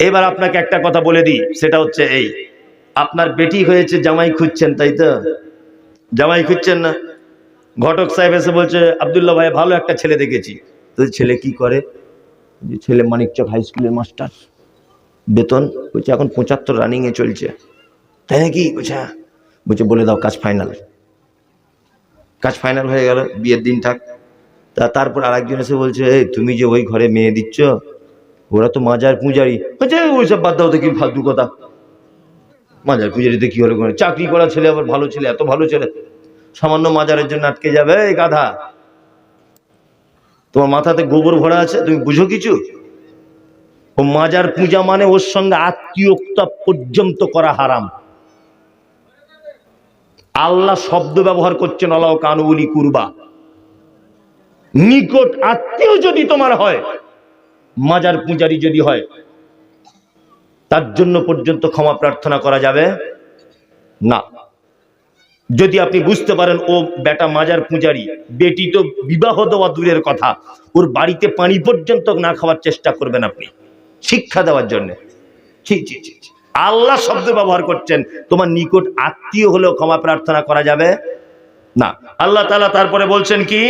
এবার আপনাকে একটা কথা বলে দিই, সেটা হচ্ছে এই, আপনার বেটি হয়েছে, জামাই খুঁজছেন, তাই তো? জামাই খুঁজছেন না? ঘটক সাহেব এসে বলছে, আবদুল্লাহ ভাই, ভালো একটা ছেলে দেখেছি। তো ছেলে কি করে? যে ছেলে মানিকচক হাই স্কুলের মাস্টার বেতন, বলছে, এখন পঁচাত্তর রানিংয়ে চলছে। তাই নাকি? বলছে হ্যাঁ। বলছে, বলে দাও, কাজ ফাইনাল কাজ ফাইনাল হয়ে গেল, বিয়ের দিন থাক। তা তারপর আরেকজন এসে বলছে, এই, তুমি যে ওই ঘরে মেয়ে দিচ্ছ ওরা তো মাজার পূজারি। বলছে ওইসব বাদ দাও, দেখি ফালতু কথা। মাজার পূজারিতে কি হলো চাকরি করা ছেলে, আবার ভালো ছেলে, এত ভালো ছেলে। সামান্য মাজারের জন্য আটকে যাবে গাধা। তোমার মাথাতে গোবর ভরা আছে, তুমি বুঝো কিছু? ও মাজার পূজা মানে ওর সঙ্গে আত্মীয়তা পর্যন্ত করা হারাম। আল্লাহ শব্দ ব্যবহার করছেন, আল্লাহ কানুবলি কুরবা। নিকট আত্মীয় যদি তোমার হয় মাজার পূজারি যদি হয়, তার জন্য পর্যন্ত ক্ষমা প্রার্থনা করা যাবে? না। যদি আপনি বুঝতে পারেন, ও বেটা মাজার পূজারি, বেটি তো বিবাহ দেওয়া দূরের কথা, ওর বাড়িতে পানি পর্যন্ত না খাওয়ার চেষ্টা করবেন আপনি, শিক্ষা দেওয়ার জন্য। আল্লাহ শব্দ ব্যবহার করছেন, তোমার নিকট আত্মীয় হলেও ক্ষমা প্রার্থনা করা যাবে? না। আল্লাহ তালা তারপরে বলছেন কি?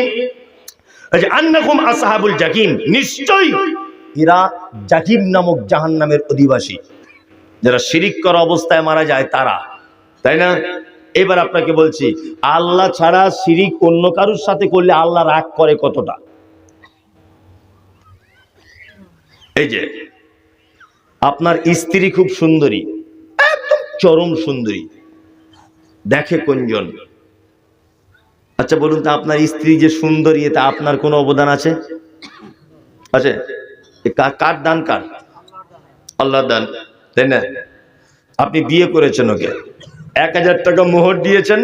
আন্নাকুম আসহাবুল জাকিম, নিশ্চয়ই এরা জাকিম নামক জাহান নামের অধিবাসী। যারা শিরিক করা অবস্থায় মারা যায় তারা। তাই না? এবার আপনাকে বলছি, আল্লাহ ছাড়া শিরিক অন্য কারুর সাথে করলে আল্লাহ রাগ করে কতটা? এই যে, আপনার স্ত্রী খুব সুন্দরী, একদম চরম সুন্দরী। দেখে কোনজন আচ্ছা বলুন তো আপনার স্ত্রী যে সুন্দরী এটা আপনার কোনো অবদান আছে? আছে? কার দান কার? আল্লাহ দান, তাই না? আপনি বিয়ে করেছেন ওকে। এক হাজার টাকা মোহর দিয়েছেন,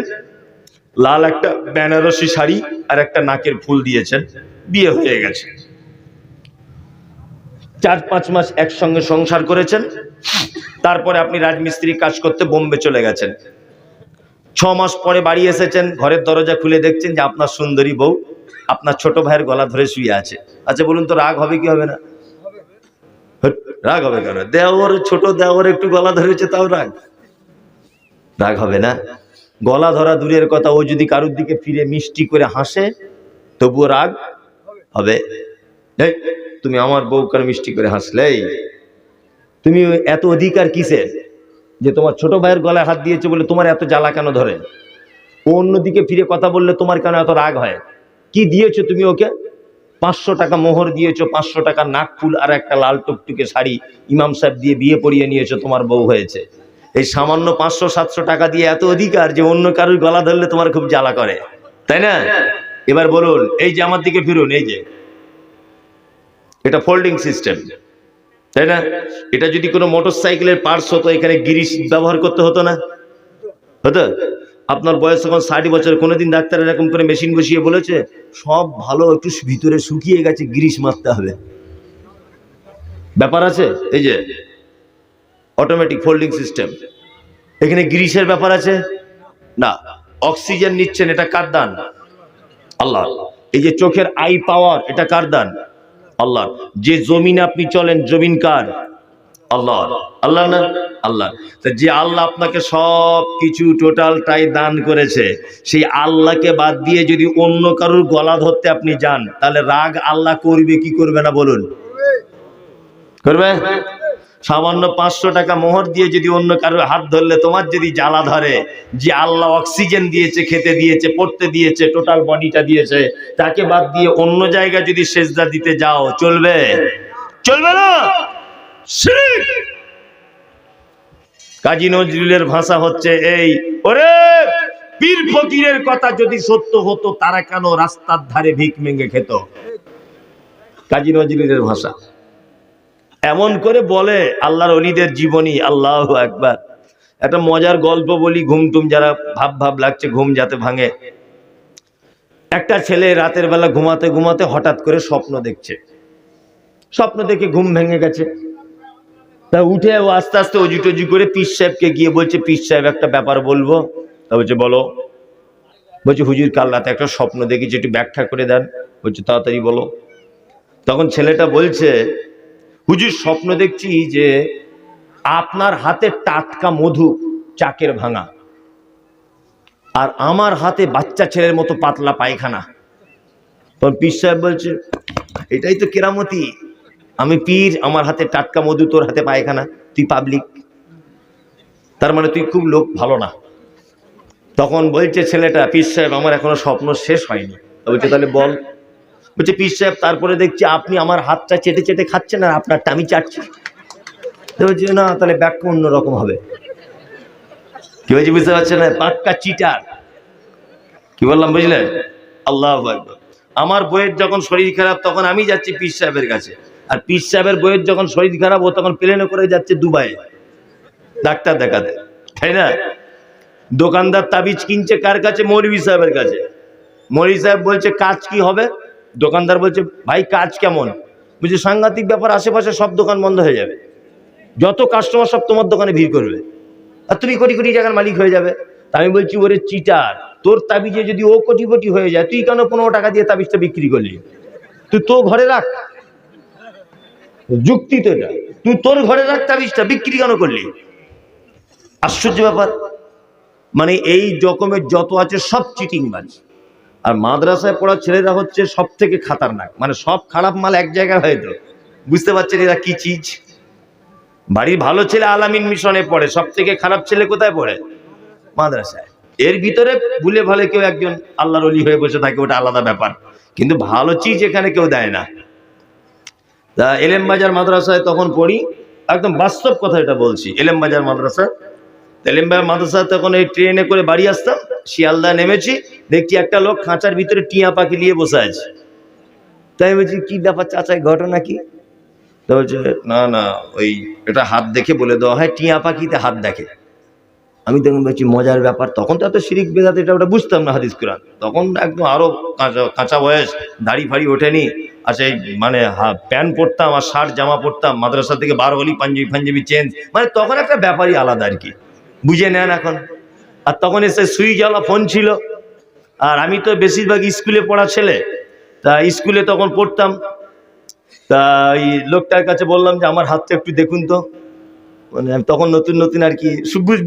লাল একটা বেনারসি শাড়ি আর একটা নাকের ফুল দিয়েছেন, বিয়ে হয়ে গেছে। চার পাঁচ মাস একসঙ্গে সংসার করেছেন, তারপরে আপনি রাজমিস্ত্রি কাজ করতে বোম্বে চলে গেছেন। ছ মাস পরে বাড়ি এসেছেন, ঘরের দরজা খুলে দেখছেন যে আপনার সুন্দরী বউ, আপনার ছোট ভাইয়ের গলা ধরে শুয়ে আছে। আচ্ছা বলুন তো রাগ হবে কি হবে না? রাগ হবে কেন? দেওর, ছোট দেওর একটু গলা ধরেছে, তাও রাগ। রাগ হবে না? গলা ধরা দূরের কথা, ও যদি কারুর দিকে ফিরে মিষ্টি করে হাসে, তবুও রাগ হবে। তুমি আমার বউ কেন মিষ্টি করে হাসলেই তুমি এত অধিকার কিসের? যে তোমার ছোট ভাইয়ের গলায় হাত দিয়েছে বলে তোমার এত জ্বালা কেন ধরে? ও অন্যদিকে ফিরে কথা বললে তোমার কেন এত রাগ হয়? কি দিয়েছ তুমি ওকে? পাঁচশো টাকা মোহর দিয়েছ, পাঁচশো টাকা নাক ফুল আর একটা লাল টুকটুকে শাড়ি ইমাম সাহেব দিয়ে বিয়ে পরিয়ে নিয়েছো, তোমার বউ হয়েছে। এই সামান্য পাঁচশো, সাতশো টাকা দিয়ে এত অধিকার যে অন্য কারোর গলা ধরলে তোমার খুব জ্বালা করে। তাই না? এবার বলুন, এই যে আমার দিকে ফিরুন, এই যে। এটা ফোল্ডিং সিস্টেম। তাই না? এটা যদি কোনো মোটর সাইকেলের পার্টস হতো, এখানে গিরিশ ব্যবহার করতে হতো না? হতো? আপনার বয়স এখন ষাট বছর কোনোদিন ডাক্তার এরকম করে মেশিন বসিয়ে বলেছে? সব ভালো, একটু ভিতরে শুকিয়ে গেছে গিরিশ মারতে হবে। ব্যাপার আছে? এই যে অটোমেটিক ফোল্ডিং সিস্টেম এখানে গিরিশের ব্যাপার আছে? না, অক্সিজেন নিচ্ছেন, এটা কার দান? আল্লাহ এই যে চোখের আই পাওয়ার এটা কার দান? আল্লাহ যে জমিনে আপনি চলেন, জমিন কার? আল্লাহ আল্লাহ না? আল্লাহ যে আল্লাহ আপনাকে সব কিছু টোটালটাই দান করেছে, সেই আল্লাহকে বাদ দিয়ে যদি অন্য কারোর গলা ধরতে আপনি যান, তাহলে রাগ আল্লাহ করবে, কি করবে না বলুন? করবে? সামান্য পাঁচশো টাকা মোহর দিয়ে যদি অন্য কারোর হাত ধরলে, তোমার যদি জ্বালা ধরে, যে আল্লাহ অক্সিজেন দিয়েছে, খেতে দিয়েছে, পড়তে দিয়েছে, টোটাল বডিটা দিয়েছে, তাকে বাদ দিয়ে অন্য জায়গায় যদি সেজদা দিতে যাও, চলবে? চলবে না। কাজী নজরুলের ভাষা হচ্ছে এই। ওরে, পীর ফকিরের কথা যদি সত্য হতো, তারা কেন রাস্তার ধারে ভিক মেঙ্গে খেত? কাজী নজরুলের ভাষা। এমন করে বলে আল্লাহর অলিদের জীবনী, আল্লাহ একবার একটা মজার গল্প বলি ঘুম টুম যারা ভাব ভাব লাগছে, ঘুম যাতে ভাঙে। একটা ছেলে রাতের বেলা ঘুমাতে ঘুমাতে হঠাৎ করে স্বপ্ন দেখছে। স্বপ্ন দেখে ঘুম ভেঙে গেছে। তা উঠে আস্তে আস্তে অজু টজু করে পিস সাহেবকে গিয়ে বলছে পিস সাহেব, একটা ব্যাপার বলব। তা বলছে, বলো। বলছে, হুজুর, কাল রাতে একটা স্বপ্ন দেখেছি, একটু ব্যাখ্যা করে দেন। বলছে, তাড়াতাড়ি বলো। তখন ছেলেটা বলছে, হুজুর, স্বপ্ন দেখছি যে আপনার হাতে টাটকা মধু চাকের ভাঙা আর আমার হাতে বাচ্চা ছেলের মতো পাতলা পায়খানা। তখন পীর সাহেব বলছে, এটাই তো কেরামতি। আমি পীর, আমার হাতে টাটকা মধু, তোর হাতে পায়খানা, তুই পাবলিক তার মানে তুই খুব লোক ভালো না। তখন বলছে, ছেলেটা, পীর সাহেব, আমার এখনও স্বপ্ন শেষ হয়নি। বলছে, তাহলে বল। বলছে, পীর সাহেব, তারপরে দেখছি আপনি আমার হাতটা চেটে চেটে খাচ্ছেন আর আপনার টামি চাটছি। বলছে, না, তাহলে ব্যাখ্যা অন্যরকম হবে। কি হয়েছে বুঝতে পারছেন না? পাক্কা চিটার কি বললাম বুঝলেন আল্লাহ। আমার বইয়ের যখন শরীর খারাপ, তখন আমি যাচ্ছি পীর সাহেবের কাছে। আর পীর সাহেবের বইয়ের যখন শরীর খারাপ ও তখন প্লেনে করে যাচ্ছে দুবাইয়ে। ডাক্তার দেখাতে তাই না? দোকানদার তাবিজ কিনছে কার কাছে? মৌলভী সাহেবের কাছে। মৌলভী সাহেব বলছে, কাজ কি হবে? দোকানদার বলছে, ভাই, কাজ কেমন? বুঝছি সাংঘাতিক ব্যাপার, আশেপাশে সব দোকান বন্ধ হয়ে যাবে। যত কাস্টমার সব তোমার দোকানে ভিড় করবে। আর তুমি কোটি কোটি টাকার মালিক হয়ে যাবে। আমি বলছি, ওরে চিটার, তোর তাবিজে যদি ও কোটি কোটি হয়ে যায়, তুই কেন পনেরো টাকা দিয়ে তাবিজটা বিক্রি করলি? তুই তো ঘরে রাখ। যুক্তি তো এটা। তুই তোর ঘরে রাখ তাবিজটা বিক্রি কেন করলি? আশ্চর্য ব্যাপার। মানে এই রকমের যত আছে সব চিটিং চিটিংবাজ আর মাদ্রাসায় পড়া ছেলেরা হচ্ছে সব থেকে খাতারনাক। মানে সব খারাপ মাল এক জায়গায় হয়তো বুঝতে পারছেন এরা কি চিজ? বাড়ির ভালো ছেলে আলামিন মিশনে পড়ে সব থেকে খারাপ ছেলে কোথায় পড়ে? মাদ্রাসায়। এর ভিতরে ভুলে ভালে কেউ একজন আল্লাহর অলি হয়ে বসে থাকে, ওটা আলাদা ব্যাপার। কিন্তু ভালো চিজ এখানে কেউ দেয় না। তা এলেম বাজার মাদ্রাসায় তখন পড়ি, একদম বাস্তব কথা এটা বলছি, এলেম বাজার মাদ্রাসা। এলেম বাজার মাদ্রাসা তখন এই ট্রেনে করে বাড়ি আসতাম, শিয়ালদা নেমেছি, দেখছি একটা লোক খাঁচার ভিতরে টিয়া পাখি নিয়ে বসে আছে। তাই বলছি, কি ব্যাপার চাচাই, ঘটনা কি? তো বলছে, না না, ওই এটা হাত দেখে বলে দেওয়া হয়, টিয়া পাখিতে হাত দেখে। আমি তখন বলছি, মজার ব্যাপার, তখন তো এত শিরিক বেদাত, এটা ওটা বুঝতাম না হাদিস কোরআন। তখন একদম আরও কাঁচা কাঁচা বয়স, দাড়ি ফাড়ি ওঠেনি। আর সেই মানে প্যান্ট পরতাম আর শার্ট, জামা পরতাম, মাদ্রাসা থেকে বার হলি, পাঞ্জাবি, ফাঞ্জাবি চেঞ্জ মানে তখন একটা ব্যাপারই আলাদা আর কি। বুঝে নেন এখন। আর তখন এসে সুইচওয়ালা ফোন ছিল। আর আমি তো বেশিরভাগ স্কুলে পড়া ছেলে। তা স্কুলে তখন পড়তাম। তা এই লোকটার কাছে বললাম যে, আমার হাতটা একটু দেখুন তো। মানে তখন নতুন নতুন আর কি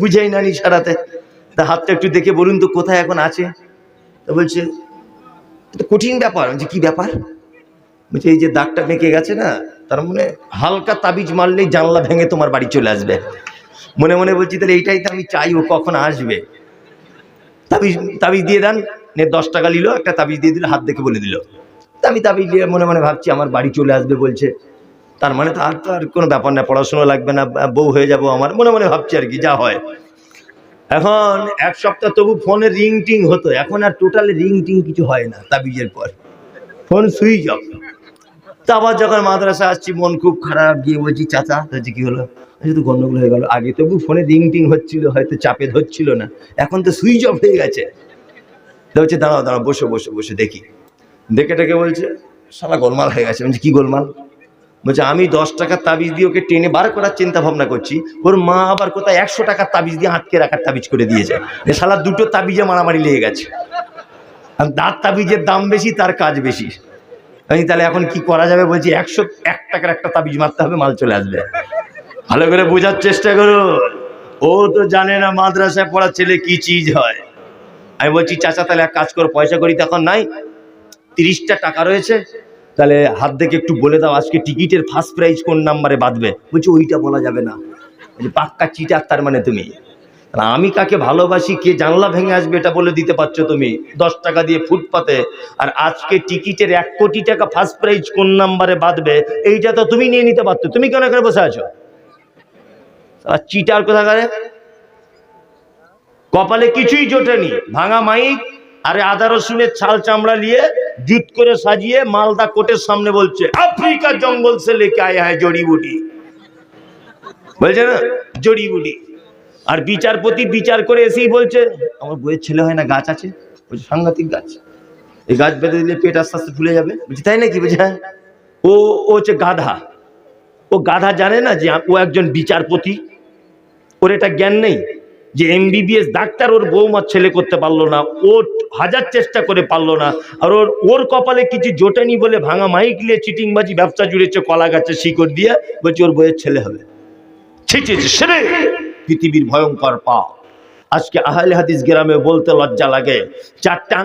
বুঝাই না ইশারাতে তা হাতটা একটু দেখে বলুন তো কোথায় এখন আছে? তা বলছে কঠিন ব্যাপার। বলছে, কি ব্যাপার? বলছে, এই যে দাগটা মেকে গেছে না, তার মানে হালকা তাবিজ মারলেই জানলা ভেঙে তোমার বাড়ি চলে আসবে। মনে মনে বলছি, তাহলে এইটাই তো আমি চাই, ও কখন আসবে? তাবিজ তাবিজ দিয়ে দেন, নে দশ টাকা নিল, একটা তাবিজ দিয়ে দিল, হাত দেখে বলে দিল। আমি তাবিজ দিয়ে মনে মনে ভাবছি, আমার বাড়ি চলে আসবে, বলছে। তার মানে তার তো আর কোনো ব্যাপার না, পড়াশোনা লাগবে না বউ হয়ে যাব আমার, মনে মনে ভাবছি আর কি, যা হয়। এখন এক সপ্তাহ তবু ফোনে রিং টিং হতো, এখন আর টোটালি রিং টিং কিছু হয় না তাবিজের পর। Phone switch off. তা আবার যখন মাদ্রাসা আসছি, মন খুব খারাপ, গিয়ে বলছি, চাচা বলছি কি হলো? তো গন্ডগোল হয়ে গেল। আগে তবু ফোনে রিং টিং হচ্ছিল, হয়তো চাপে ধরছিল না, এখন তো সুইচ অফ হয়ে গেছে। তা বলছে, দাঁড়াও দাঁড়াও, বসে বসে বসে, দেখি। দেখে টেকে বলছে সারা গোলমাল হয়ে গেছে। বলছি, কি গোলমাল? বলছে, আমি দশ টাকার তাবিজ দিয়ে ওকে টেনে বার করার চিন্তা ভাবনা করছি। ওর মা আবার কোথায় একশো টাকার তাবিজ দিয়ে আটকে রাখার তাবিজ করে দিয়েছে। শালা দুটো তাবিজে মারামারি লেগে গেছে। আর দাঁত তাবিজের দাম বেশি, তার কাজ বেশি। আমি তাহলে এখন কি করা যাবে? বলছি, একশো, এক টাকার একটা তাবিজ মারতে হবে, মাল চলে আসবে। ভালো করে বোঝার চেষ্টা করো। ও তো জানে না মাদ্রাসায় পড়া ছেলে কি চিজ হয়। আমি বলছি, চাচা, তাহলে এক কাজ করো, পয়সা করি তখন নাই। তিরিশটা টাকা রয়েছে। তাহলে হাত দেখে একটু বলে দাও, আজকে টিকিটের ফার্স্ট প্রাইজ কোন নাম্বারে বাঁধবে? বলছি, ওইটা বলা যাবে না। পাক্কা চিটার তার মানে তুমি। আমি কাকে ভালোবাসি, কে জানলা ভেঙে আসবে এটা বলে দিতে পারছ তুমি? দশ টাকা দিয়ে ফুটপাতে। আর আজকে টিকিটের এক কোটি টাকা ফার্স্ট প্রাইজ কোন নাম্বারে বাঁধবে, এইটা তো তুমি নিয়ে নিতে পারতো। তুমি কেন এখানে বসে আছো? আর চিটার কোথাকারে? কপালে কিছুই জোটেনি। ভাঙা মাইক, আরে আদা রসুনের ছাল চামড়া নিয়ে জুত করে সাজিয়ে মালদা কোটের সামনে বলছে, আফ্রিকা জঙ্গল সে লেকে আয়া হ্যাঁ জড়িবুটি? বলছে না? জড়িবুটি। আর বিচারপতি বিচার করে এসেই বলছে, আমার বইয়ের ছেলে হয় না, গাছ আছে। বলছে, সাংঘাতিক গাছ। এই গাছ বেঁধে দিলে পেট আস্তে আস্তে ফুলে যাবে। বলছি, তাই নাকি? বলছে হ্যাঁ। ও ও হচ্ছে গাধা। ও গাধা জানে না যে ও একজন বিচারপতি। ওর এটা জ্ঞান নেই। যে এমবিবিএস ডাক্তার ওর বৌমার ছেলে করতে পারল না, ও হাজার চেষ্টা করে পারল না, আর ওর ওর কপালে কিছু জোটেনি বলে ভাঙা মাইক নিয়ে চিটিংবাজি, ব্যবসা জুড়েছে, কলা গাছে শিকড় দিয়ে, বলছে ওর বইয়ের ছেলে হবে। সেরে পৃথিবীর ভয়ঙ্কর পা আজকে আহলে হাদিস গ্রামে বলতে লজ্জা লাগে, চারটা